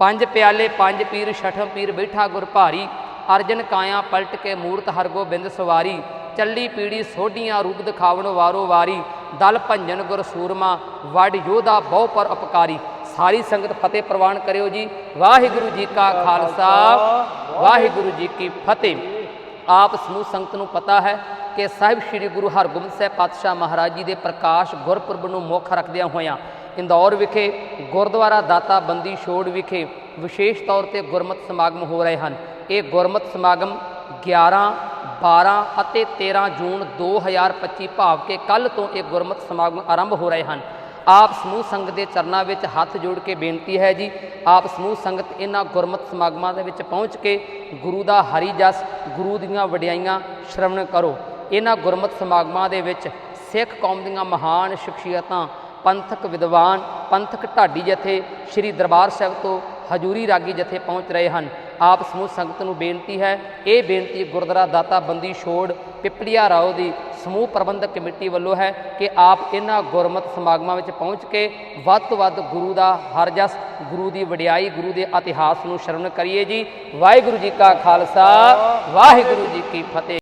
ਪੰਜ ਪਿਆਲੇ, ਪੰਜ ਪੀਰ, ਛਠਮ ਪੀਰ, ਬੈਠਾ ਗੁਰ ਭਾਰੀ, ਅਰਜਨ ਕਾਇਆ ਪਲਟ ਕੇ ਮੂਰਤ ਹਰਗੋਬਿੰਦ ਸਵਾਰੀ, ਚੱਲੀ ਪੀੜੀ ਸੋਢੀਆਂ ਰੂਪ ਦਿਖਾਵਣ ਵਾਰੋ ਵਾਰੀ, ਦਲ ਭੰਜਨ ਗੁਰ ਸੂਰਮਾ, ਵੱਡ ਯੋਧਾ ਬਹੁ ਪਰ ਉਪਕਾਰੀ ਸਾਰੀ ਸੰਗਤ ਫਤਿਹ ਪ੍ਰਵਾਨ ਕਰਿਓ ਜੀ। ਵਾਹਿਗੁਰੂ ਜੀ ਕਾ ਖਾਲਸਾ, ਵਾਹਿਗੁਰੂ ਜੀ ਕੀ ਫਤਿਹ। ਆਪ ਸਮੂਹ ਸੰਗਤ ਨੂੰ ਪਤਾ ਹੈ ਕਿ ਸਾਹਿਬ ਸ੍ਰੀ ਗੁਰੂ ਹਰਗੋਬਿੰਦ ਸਾਹਿਬ ਪਾਤਸ਼ਾਹ ਮਹਾਰਾਜ ਜੀ ਦੇ ਪ੍ਰਕਾਸ਼ ਗੁਰਪੁਰਬ ਨੂੰ ਮੁੱਖ ਰੱਖਦਿਆਂ ਹੋਇਆਂ ਇੰਦੌਰ ਵਿਖੇ ਗੁਰਦੁਆਰਾ ਦਾਤਾ ਬੰਦੀ ਛੋੜ ਵਿਖੇ ਵਿਸ਼ੇਸ਼ ਤੌਰ ਤੇ ਗੁਰਮਤਿ ਸਮਾਗਮ ਹੋ ਰਹੇ ਹਨ ਇਹ ਗੁਰਮਤ ਸਮਾਗਮ 11 12 ਅਤੇ 13 ਜੂਨ 2025 ਭਾਵ ਕਿ ਕੱਲ ਤੋਂ ਇਹ ਗੁਰਮਤ ਸਮਾਗਮ ਆਰੰਭ ਹੋ ਰਹੇ ਹਨ ਆਪ ਸਮੂਹ ਸੰਗਤ ਦੇ ਚਰਨਾਂ ਵਿੱਚ ਹੱਥ ਜੋੜ ਕੇ ਬੇਨਤੀ ਹੈ ਜੀ ਆਪ ਸਮੂਹ ਸੰਗਤ ਇਹਨਾਂ ਗੁਰਮਤਿ ਸਮਾਗਮਾਂ ਦੇ ਵਿੱਚ ਪਹੁੰਚ ਕੇ ਗੁਰੂ ਦਾ ਹਰੀ ਜਸ ਗੁਰੂ ਦੀਆਂ ਵਡਿਆਈਆਂ ਸ਼ਰਵਣ ਕਰੋ ਇਹਨਾਂ ਗੁਰਮਤਿ ਸਮਾਗਮਾਂ ਦੇ ਵਿੱਚ ਸਿੱਖ ਕੌਮ ਦੀਆਂ ਮਹਾਨ ਸ਼ਖਸੀਅਤਾਂ ਪੰਥਕ ਵਿਦਵਾਨ, ਪੰਥਕ ਢਾਡੀ ਜਥੇ, ਸ੍ਰੀ ਦਰਬਾਰ ਸਾਹਿਬ ਤੋਂ ਹਜੂਰੀ ਰਾਗੀ ਜਥੇ ਪਹੁੰਚ ਰਹੇ ਹਨ। ਆਪ ਸਮੂਹ ਸੰਗਤ ਨੂੰ ਬੇਨਤੀ ਹੈ, ਇਹ ਬੇਨਤੀ ਗੁਰਦੁਆਰਾ ਦਾਤਾ ਬੰਦੀ ਛੋੜ ਪਿਪਲੀਆ ਰਾਓ ਦੀ ਸਮੂਹ ਪ੍ਰਬੰਧਕ ਕਮੇਟੀ ਵੱਲੋਂ ਹੈ ਕਿ ਆਪ ਇਹਨਾਂ ਗੁਰਮਤਿ ਸਮਾਗਮਾਂ ਵਿੱਚ ਪਹੁੰਚ ਕੇ ਵੱਧ ਤੋਂ ਵੱਧ ਗੁਰੂ ਦਾ ਹਰ ਜਸ, ਗੁਰੂ ਦੀ ਵਡਿਆਈ, ਗੁਰੂ ਦੇ ਇਤਿਹਾਸ ਨੂੰ ਸ਼ਰਵਣ ਕਰੀਏ ਜੀ। ਵਾਹਿਗੁਰੂ ਜੀ ਕਾ ਖਾਲਸਾ, ਵਾਹਿਗੁਰੂ ਜੀ ਕੀ ਫਤਿਹ।